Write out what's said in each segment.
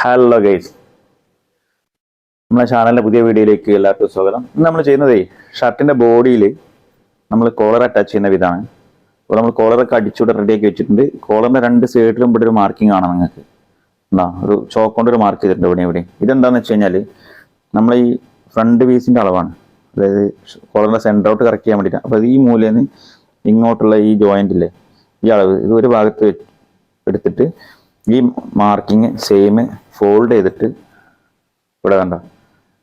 Hello guys നമ്മുടെ ചാനലിന്റെ പുതിയ വീഡിയോയിലേക്ക് എല്ലാവർക്കും സ്വാഗതം. ഇന്ന് നമ്മൾ ചെയ്യുന്നതേ ഷർട്ടിന്റെ ബോഡിയിൽ നമ്മൾ കോളർ അറ്റാച്ച് ചെയ്യുന്ന വിധമാണ് അപ്പോൾ നമ്മൾ കോളറൊക്കെ അടിച്ചുകൂടെ റെഡിയാക്കി വെച്ചിട്ടുണ്ട്. കോളറിന്റെ രണ്ട് സൈഡിലും ഇവിടെ ഒരു മാർക്കിംഗ് ആണ് നിങ്ങൾക്ക്. എന്താ ഒരു ചോക്ക് കൊണ്ട് ഒരു മാർക്ക് ചെയ്തിട്ടുണ്ട് ഇവിടെ ഇവിടെ. ഇതെന്താണെന്ന് വെച്ച് കഴിഞ്ഞാൽ നമ്മൾ ഈ ഫ്രണ്ട് പീസിന്റെ അളവാണ്. അതായത് കോളറിന്റെ സെന്റർ ഔട്ട് കറക്റ്റ് ചെയ്യാൻ വേണ്ടിയിട്ട് അപ്പോൾ ഈ മൂലയിൽ ഇങ്ങോട്ടുള്ള ഈ ജോയിന്റില്ലേ ഈ അളവ് ഇത് ഒരു ഭാഗത്ത് എടുത്തിട്ട് ഈ മാർക്കിങ് സെയിം ഫോൾഡ് ചെയ്തിട്ട് ഇവിടെ കണ്ട?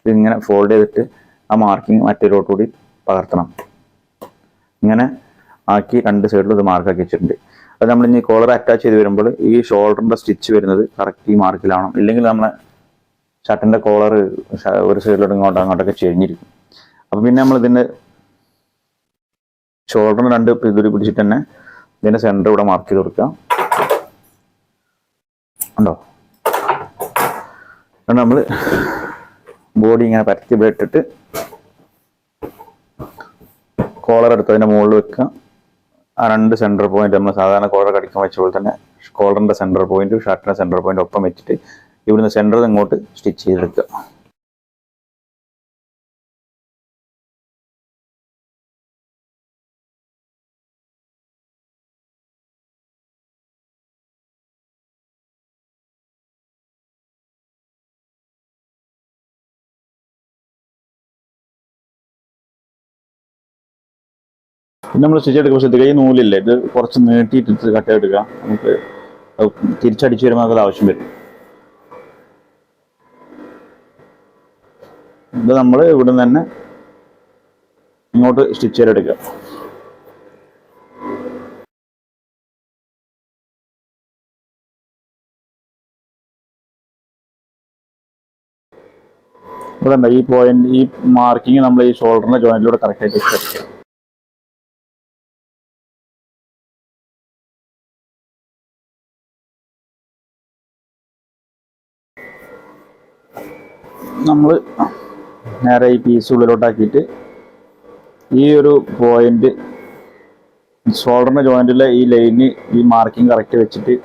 ഇതിങ്ങനെ ഫോൾഡ് ചെയ്തിട്ട് ആ മാർക്കിങ് മറ്റൊരോട്ട് കൂടി പകർത്തണം. ഇങ്ങനെ ആക്കി രണ്ട് സൈഡിലും ഇത് മാർക്കാക്കി വെച്ചിട്ടുണ്ട്. അത് നമ്മൾ ഇനി കോളർ അറ്റാച്ച് ചെയ്ത് വരുമ്പോൾ ഈ ഷോൾഡറിന്റെ സ്റ്റിച്ച് വരുന്നത് കറക്റ്റ് ഈ മാർക്കിലാവണം ഇല്ലെങ്കിൽ നമ്മളെ ഷർട്ടിന്റെ കോളർ ഒരു സൈഡിലോട്ട് ഇങ്ങോട്ടോ അങ്ങോട്ടൊക്കെ ചെരിഞ്ഞിരിക്കും. അപ്പോൾ പിന്നെ നമ്മൾ ഇതിന്റെ ഷോൾഡറിന് രണ്ട് ഇതൊരു പിടിച്ചിട്ട് തന്നെ ഇതിന്റെ സെന്റർ ഇവിടെ മാർക്ക് ചെയ്ത് കൊടുക്കുക. ഉണ്ടോ നമ്മൾ ബോഡി ഇങ്ങനെ പരത്തി ഇവിടെ കോളർ എടുത്ത് അതിന്റെ മുകളിൽ വെക്കുക. ആ രണ്ട് സെന്റർ പോയിന്റ് നമ്മൾ സാധാരണ കോളർ കടിക്കാൻ വെച്ച പോലെ തന്നെ കോളറിന്റെ സെന്റർ പോയിന്റ് ഷർട്ടിന്റെ സെന്റർ പോയിന്റ് ഒപ്പം വെച്ചിട്ട് ഇവിടുന്ന് സെന്ററിൽ ഇങ്ങോട്ട് സ്റ്റിച്ച് ചെയ്തെടുക്കുക. നമ്മൾ സ്റ്റിച്ച് എടുക്കുക പക്ഷേ ഇത് കൈ നൂലില്ലേ ഇത് കുറച്ച് നീട്ടിയിട്ട് കട്ട് എടുക്കുക. നമുക്ക് തിരിച്ചടിച്ച് വരുമ്പോൾ അത് ആവശ്യം വരും. ഇത് നമ്മൾ ഇവിടെ നിന്ന് തന്നെ ഇങ്ങോട്ട് സ്റ്റിച്ച് ചെയ്തെടുക്കുക ഇവിടെ ഈ പോയിന്റ് ഈ മാർക്കിങ് നമ്മൾ ഈ ഷോൾഡറിന്റെ ജോയിന്റിലൂടെ കറക്റ്റ് ആയിട്ട് വെച്ചെടുക്കുക നമ്മൾ നേരെ ഈ പീസ് ഉള്ളിലോട്ടാക്കിയിട്ട് ഈ ഒരു പോയിന്റ് ഷോൾഡറിന് ജോയിന്റിലെ ഈ ലൈന് ഈ മാർക്കിംഗ് കറക്റ്റ് വെച്ചിട്ട്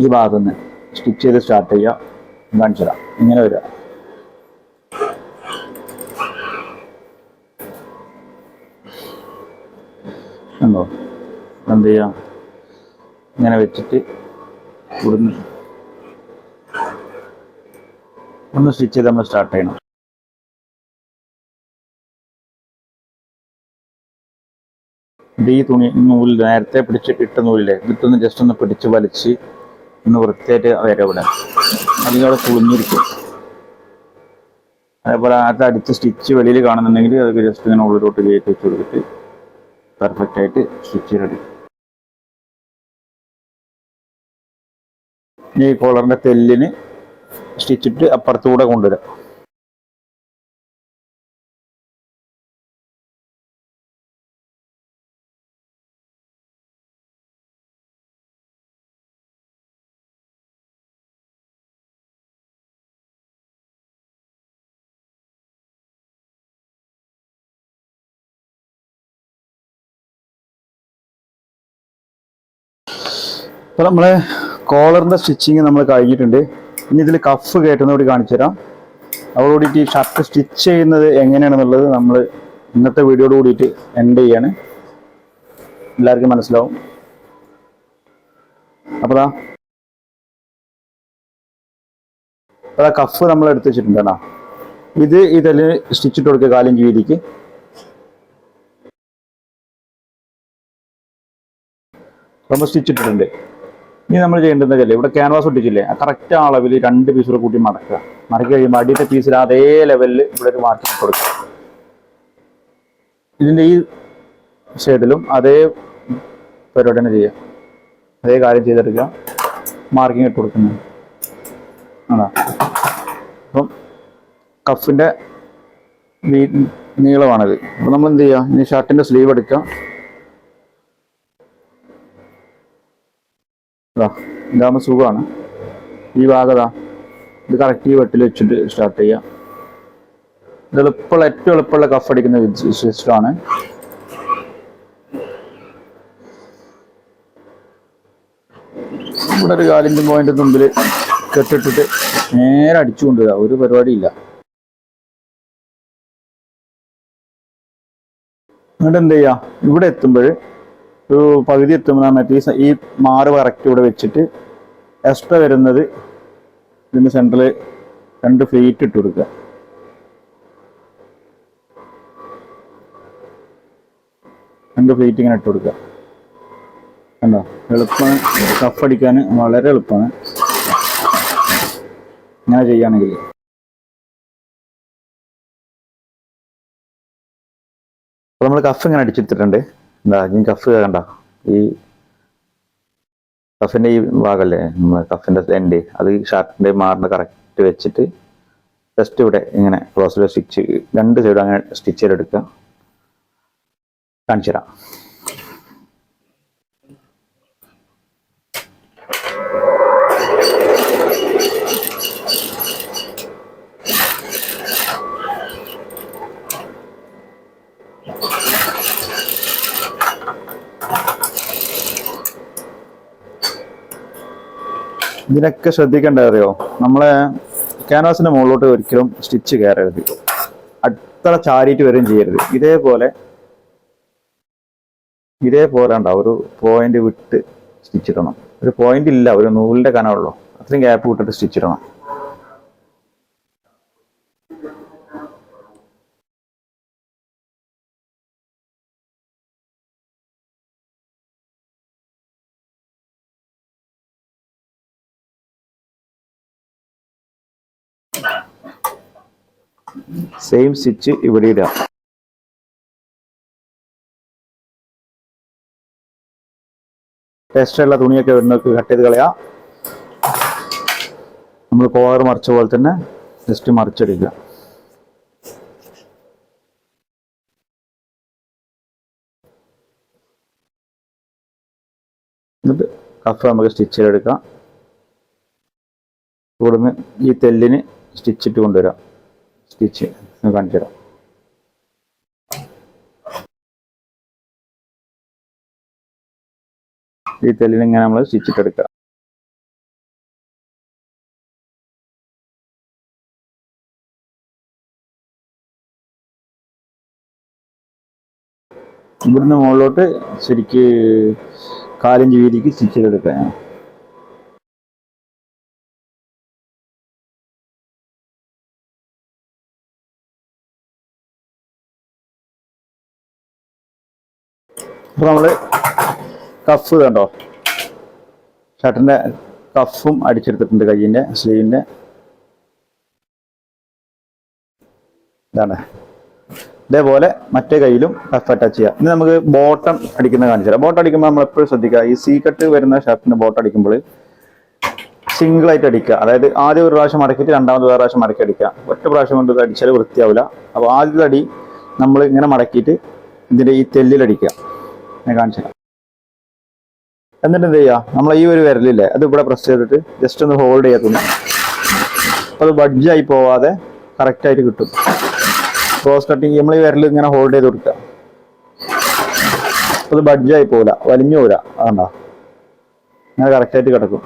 ഈ ഭാഗത്ത് നിന്ന് സ്റ്റിച്ച് ചെയ്ത് സ്റ്റാർട്ട് ചെയ്യുക. കാണിച്ചു തരാം. ഇങ്ങനെ വരിക. എന്തോ എന്ത് ചെയ്യാം? ഇങ്ങനെ വെച്ചിട്ട് ഇവിടുന്ന് ഒന്ന് സ്റ്റിച്ച് ചെയ്ത് നമ്മൾ സ്റ്റാർട്ട് ചെയ്യണം. ബി തുണി നൂൽ നേരത്തെ പിടിച്ച് ഇട്ട നൂലില്ലേ? ഇതിട്ടൊന്ന് ജസ്റ്റ് ഒന്ന് പിടിച്ച് വലിച്ച് ഒന്ന് വൃത്തിയായിട്ട് വരെ ഇവിടെ അല്ലെങ്കിൽ അവിടെ കുളിഞ്ഞിരിക്കും. അതേപോലെ അത് അടിച്ച് സ്റ്റിച്ച് വെളിയിൽ കാണുന്നുണ്ടെങ്കിൽ അത് ജസ്റ്റ് ഇങ്ങനെ ഉള്ളിലോട്ട് കയറ്റി വെച്ച് കൊടുത്തിട്ട് പെർഫെക്റ്റ് ആയിട്ട് സ്റ്റിച്ച് റെഡി ഈ കോളറിന്റെ തെല്ലിന് സ്റ്റിച്ചിട്ട് അപ്പുറത്തൂടെ കൊണ്ടുവരാം. അപ്പോൾ നമ്മളെ കോളറിന്റെ സ്റ്റിച്ചിങ് നമ്മൾ കഴിഞ്ഞിട്ടുണ്ട്. ഇനി ഇതിൽ കഫ് കയറ്റുന്നതോട് കാണിച്ചു തരാം. അതോടുകൂടിയിട്ട് ഈ ഷർട്ട് സ്റ്റിച്ച് ചെയ്യുന്നത് എങ്ങനെയാണെന്നുള്ളത് നമ്മൾ ഇന്നത്തെ വീഡിയോയോട് കൂടിയിട്ട് എൻഡ് ചെയ്യാണ്. എല്ലാവർക്കും മനസ്സിലാവും. അപ്പോൾ ദാ അതാ കഫ് നമ്മൾ എടുത്ത് വെച്ചിട്ടുണ്ട് ഇത് ഇതിൽ സ്റ്റിച്ചിട്ട് കൊടുക്കുക കാലിഞ്ച് വീതിക്ക് സ്റ്റിച്ച് ഇട്ടിട്ടുണ്ട്. ഇനി നമ്മൾ ചെയ്യേണ്ടത് വെച്ചാൽ ഇവിടെ ക്യാൻവാസ് ഒട്ടിച്ചില്ലേ? കറക്റ്റ് അളവിൽ രണ്ട് പീസ് കൂട്ടി മടക്കുക. മടക്കി കഴിയുമ്പോൾ അടിയത്തെ പീസിൽ അതേ ലെവലിൽ ഇവിടെ ഒരു മാർക്കിംഗ് കൊടുക്കുക. ഇതിന്റെ ഈ ഷെയ്ഡിലും അതേ പരിപാടി തന്നെ ചെയ്യുക. അതേ കാര്യം ചെയ്തെടുക്കുക. മാർക്കിംഗ് ഇട്ട് കൊടുക്കുന്നു അതാ. അപ്പം കഫിന്റെ നീളമാണിത്. അപ്പം നമ്മൾ എന്ത് ചെയ്യുക? ഇനി ഷർട്ടിന്റെ സ്ലീവ് എടുക്കുക. ഇതാ ഇതാകുമ്പോൾ സുഖമാണ്. ഈ ഭാഗതാ ഇത് കറക്റ്റ് ഈ വെട്ടിൽ വെച്ചിട്ട് സ്റ്റാർട്ട് ചെയ്യാം. ഇത് എളുപ്പമുള്ള ഏറ്റവും എളുപ്പമുള്ള കഫ് അടിക്കുന്ന സിസ്റ്റമാണ് ഇവിടെ ഒരു കാലിന്റെ പോയിന്റ് മുമ്പിൽ കെട്ടിട്ടിട്ട് നേരെ അടിച്ചു വരാം ഒരു പരിപാടിയില്ല. എന്നിട്ട് എന്ത് ചെയ്യുക ഇവിടെ എത്തുമ്പോൾ ഒരു പകുതി എത്തുമ്പോൾ മറ്റേ ഈ മാറ് കറക്റ്റ് ഇവിടെ വെച്ചിട്ട് എക്സ്ട്രാ വരുന്നത് ഇതിന്റെ സെന്ററിൽ രണ്ട് ഫ്ലീറ്റ് ഇട്ട് കൊടുക്കുക. രണ്ട് ഫ്ലീറ്റ് ഇങ്ങനെ ഇട്ട് കൊടുക്കുക. കണ്ടോ? എളുപ്പമാണ്. കഫ് അടിക്കാൻ വളരെ എളുപ്പമാണ്. ഇങ്ങനെ ചെയ്യുകയാണെങ്കിൽ. നമ്മൾ കഫ് ഇങ്ങനെ അടിച്ചെടുത്തിട്ടുണ്ട് എന്താ ഈ കഫ് കണ്ട ഈ കഫിന്റെ ഈ ഭാഗമല്ലേ കഫിന്റെ എൻഡ് അത് ഷർട്ടിന്റെ മാറിന് കറക്റ്റ് വെച്ചിട്ട് ജസ്റ്റ് ഇവിടെ ഇങ്ങനെ ക്ലോസിൽ സ്റ്റിച്ച് രണ്ട് സൈഡും അങ്ങനെ സ്റ്റിച്ച് ചെയ്തെടുക്കുക. കാണിച്ചു തരാം ഇതിനൊക്കെ ശ്രദ്ധിക്കേണ്ടത് അറിയോ? നമ്മളെ ക്യാൻവാസിന്റെ മുകളിലോട്ട് ഒരിക്കലും സ്റ്റിച്ച് കയറരുത്. അത്ര ചാരിയിട്ട് വരും ചെയ്യരുത്. ഇതേപോലെ ഇതേപോലെ ഉണ്ടാവും ഒരു പോയിന്റ് വിട്ട് സ്റ്റിച്ച് ഇടണം. ഒരു പോയിന്റ് ഇല്ല ഒരു നൂലിന്റെ കനമുള്ളൂ അത്രയും ഗ്യാപ്പ് വിട്ടിട്ട് സ്റ്റിച്ച് ഇടണം. സെയിം സ്റ്റിച്ച് ഇവിടെ ഇടാം. ടെസ്റ്റുള്ള തുണിയൊക്കെ വരുന്നവർക്ക് കട്ട് ചെയ്ത് കളയാം. നമ്മൾ കോളർ മറിച്ച പോലെ തന്നെ ജസ്റ്റ് മറിച്ചെടുക്കുക. എന്നിട്ട് കഫ് നമുക്ക് സ്റ്റിച്ച് ചെയ്തെടുക്കാം. ഇവിടുന്ന് ഈ തെല്ലിന് സ്റ്റിച്ചിട്ട് കൊണ്ടുവരാം. സ്റ്റിച്ച് കാണിച്ചു തരാം ഈ തെല്ലിൽ ഇങ്ങനെ നമ്മൾ സ്റ്റിച്ചിട്ടെടുക്കുക ഇവിടുന്ന് മുകളിലോട്ട് ശരിക്ക് കാലഞ്ച് വീതിക്ക് സ്റ്റിച്ച് ചെയ്തെടുക്കുക നമ്മൾ കഫ് കണ്ടോ? ഷർട്ടിന്റെ കഫും അടിച്ചെടുത്തിട്ടുണ്ട് കയ്യിന്റെ സ്ലീവിന്റെ ഇതാണ്. ഇതേപോലെ മറ്റേ കയ്യിലും കഫ് അറ്റാച്ച് ചെയ്യാം. ഇനി നമുക്ക് ബോട്ടം അടിക്കുന്ന കാണിച്ചു തരാം. ബോട്ടം അടിക്കുമ്പോൾ നമ്മൾ എപ്പോഴും ശ്രദ്ധിക്കുക ഈ സീ കട്ട് വരുന്ന ഷർട്ടിന് ബോട്ടം അടിക്കുമ്പോൾ സിംഗിൾ ആയിട്ട് അടിക്കുക. അതായത് ആദ്യം ഒരു പ്രാവശ്യം മടക്കിയിട്ട് രണ്ടാമത് വേറെ പ്രാവശ്യം മടക്കി അടിക്കുക. ഒറ്റ പ്രാവശ്യം കൊണ്ട് അടിച്ചാൽ വൃത്തിയാവില്ല അപ്പോൾ ആദ്യത്തെ അടി നമ്മൾ ഇങ്ങനെ മടക്കിയിട്ട് ഇതിന്റെ ഈ തെല്ലിലടിക്കുക. ഞാൻ കാണിച്ചു തരാം. എന്നിട്ട് എന്ത് ചെയ്യുക നമ്മൾ ഈ ഒരു വിരലില്ലേ അത് ഇവിടെ പ്രസ് ചെയ്തിട്ട് ജസ്റ്റ് ഒന്ന് ഹോൾഡ് ചെയ്യാത്തുന്നു അത് ബഡ്ജായി പോവാതെ കറക്റ്റായിട്ട് കിട്ടും. ക്രോസ് കട്ടിങ് നമ്മൾ ഈ വിരൽ ഇങ്ങനെ ഹോൾഡ് ചെയ്ത് കൊടുക്കുക. അത് ബഡ്ജായി പോവില്ല വലിഞ്ഞു പോരാ അതുകൊണ്ടാ അങ്ങനെ കറക്റ്റായിട്ട് കിടക്കും.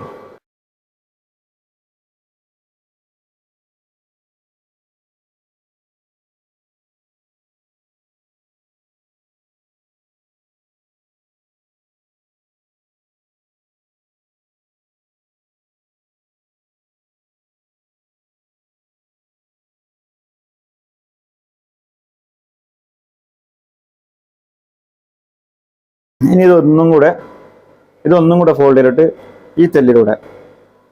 ഇനി ഇതൊന്നും കൂടെ ഇതൊന്നും കൂടെ ഫോൾഡ് ചെയ്തിട്ട് ഈ തെല്ലിലൂടെ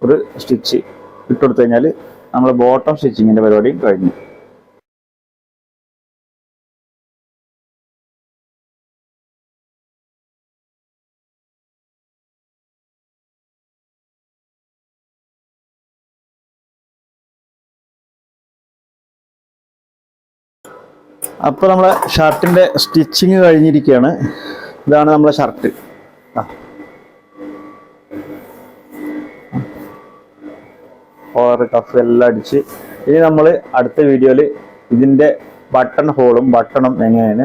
ഒരു സ്റ്റിച്ച് ഇട്ടുകൊടുത്തു കഴിഞ്ഞാൽ നമ്മൾ ബോട്ടം സ്റ്റിച്ചിങ്ങിന്റെ പരിപാടിയും കഴിഞ്ഞു. അപ്പോൾ നമ്മളെ ഷർട്ടിന്റെ സ്റ്റിച്ചിങ് കഴിഞ്ഞിരിക്കുകയാണ്. ഇതാണ് നമ്മളെ ഷർട്ട് ഓവർ കഫ് എല്ലാം അടിച്ച്. ഇനി നമ്മൾ അടുത്ത വീഡിയോയിൽ ഇതിന്റെ ബട്ടൺ ഹോളും ബട്ടണും എങ്ങനെയാണ്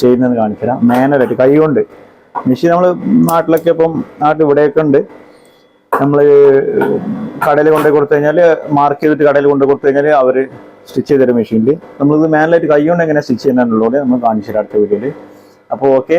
ചെയ്യുന്നതെന്ന് കാണിച്ചുതരാം മാനുവലായിട്ട് കൈ കൊണ്ട്. മെഷീൻ നമ്മൾ നാട്ടിലൊക്കെ ഇപ്പം നാട്ടിൽ ഇവിടെയൊക്കെ ഉണ്ട്. നമ്മൾ കടയിൽ കൊണ്ടുപോയി കൊടുത്തു കഴിഞ്ഞാൽ മാർക്ക് ചെയ്തിട്ട് കടയിൽ കൊണ്ടു കൊടുത്തു കഴിഞ്ഞാൽ അവർ സ്റ്റിച്ച് ചെയ്തൊരു മെഷീനിൽ നമ്മളിത് മാനുവലായിട്ട് കൈ കൊണ്ട് എങ്ങനെ സ്റ്റിച്ച് ചെയ്യുന്നതിനുള്ളത് നമ്മൾ കാണിച്ചു തരാം അടുത്ത വീഡിയോയിൽ അപ്പോൾ ഓക്കെ